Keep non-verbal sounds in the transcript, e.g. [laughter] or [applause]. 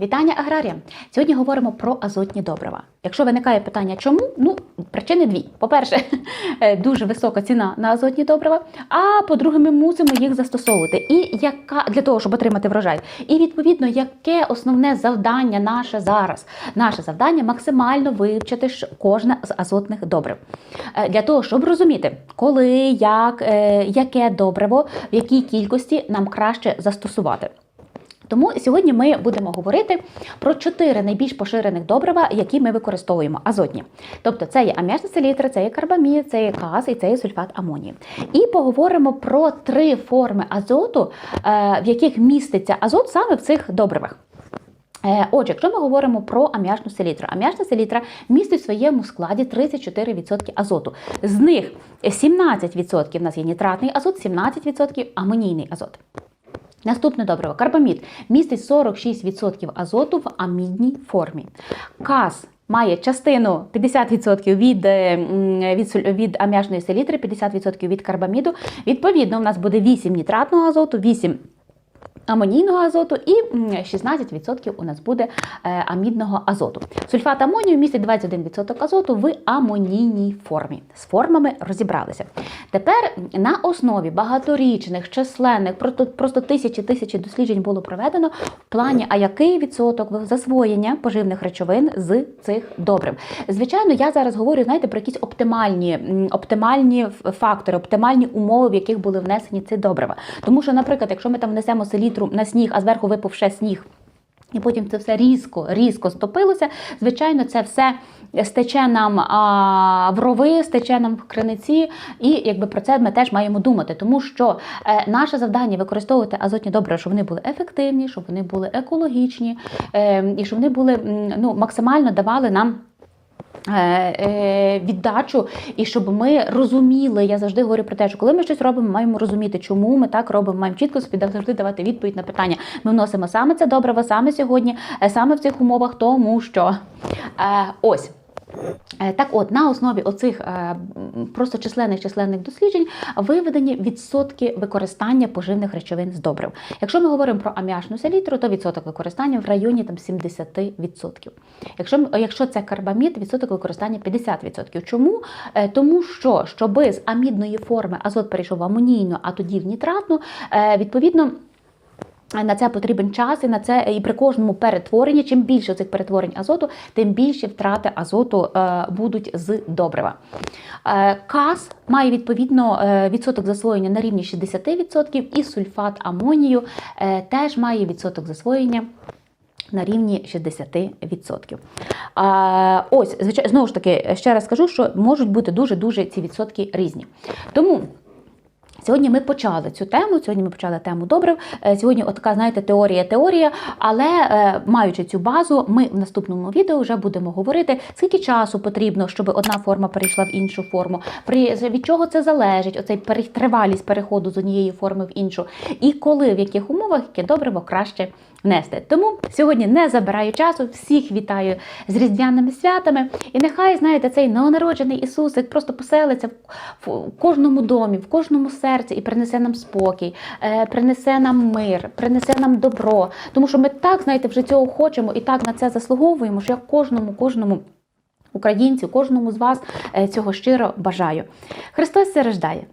Вітання аграріям! Сьогодні говоримо про азотні добрива. Якщо виникає питання, чому? Ну, причини дві. По-перше, [laughs] е, дуже висока ціна на азотні добрива. А по-друге, ми мусимо їх застосовувати. І яка для того, щоб отримати врожай. І відповідно, яке основне завдання наше зараз? Наше завдання максимально вивчити кожне з азотних добрив. Е, Для того, щоб розуміти, коли, як, е, яке добриво, в якій кількості нам краще застосувати. Тому сьогодні ми будемо говорити про чотири найбільш поширених добрива, які ми використовуємо азотні. Тобто це є селітра, це є карбамід, це є каз і це є сульфат амонію. І поговоримо про три форми азоту, е, в яких міститься азот саме в цих добривах. Е, Отже, якщо ми говоримо про ам'ячну селітру, ам'ячна селітра містить в своєму складі 34% азоту. З них 17% в нас є нітратний азот, 17% амонійний азот. Наступне добриво карбамід містить 46% азоту в амідній формі. Каз має частину 50% від, е, від, від ам'ячної селітри, 50% від карбаміду. Відповідно, у нас буде 8 нітратного азоту, 8 амонійного азоту і 16% у нас буде е, амідного азоту. Сульфат амонію містить 21% азоту в амонійній формі. З формами розібралися. Тепер на основі багаторічних, численних, просто, тисячі тисячі досліджень було проведено в плані, а який відсоток засвоєння поживних речовин з цих добрив. Звичайно, я зараз говорю, знаєте, про якісь оптимальні, оптимальні фактори, оптимальні умови, в яких були внесені ці добрива. Тому що, наприклад, якщо ми там внесемо селітру на сніг, а зверху випав ще сніг. І потім це все різко, різко стопилося. Звичайно, це все стече нам а, в рови, стече нам в криниці, і якби про це ми теж маємо думати, тому що е, наше завдання використовувати азотні добрива, щоб вони були ефективні, щоб вони були екологічні, е, і щоб вони були ну, максимально давали нам. Е, е, Віддачу, і щоб ми розуміли, я завжди говорю про те, що коли ми щось робимо, маємо розуміти, чому ми так робимо, маємо чітко собі завжди давати відповідь на питання. Ми вносимо саме це добриво, саме сьогодні, е, саме в цих умовах, тому що ось. Е, Так от, на основі оцих е, просто численних численних досліджень виведені відсотки використання поживних речовин з добрив. Якщо ми говоримо про аміачну селітру, то відсоток використання в районі там 70%. Якщо, якщо це карбамід, відсоток використання 50%. Чому? Е, Тому що, щоби з амідної форми азот перейшов в амонійну, а тоді в нітратну, відповідно. На це потрібен час, і на це і при кожному перетворенні, чим більше цих перетворень азоту, тим більше втрати азоту е, будуть з добрива. Е, каз має відповідно е, відсоток засвоєння на рівні 60%, і сульфат амонію теж має відсоток засвоєння. На рівні 60%. А, ось, звичайно, знову ж таки, ще раз скажу, що можуть бути дуже-дуже ці відсотки різні. Тому Сьогодні ми почали цю тему. Сьогодні ми почали тему добрив. Е, Сьогодні, така, знаєте, теорія, теорія. Але е, маючи цю базу, ми в наступному відео вже будемо говорити, скільки часу потрібно, щоб одна форма перейшла в іншу форму. При від чого це залежить? Оцей тривалість переходу з однієї форми в іншу, і коли в яких умовах яке добриво краще внести. Тому сьогодні не забираю часу. Всіх вітаю з різдвяними святами. І нехай знаєте, цей новонароджений Ісусик просто поселиться в кожному домі, в кожному серці і принесе нам спокій, е, принесе нам мир, принесе нам добро. Тому що ми так, знаєте, вже цього хочемо і так на це заслуговуємо, що я кожному, кожному. Українцю, кожному з вас е, цього щиро бажаю. Христос се рождає.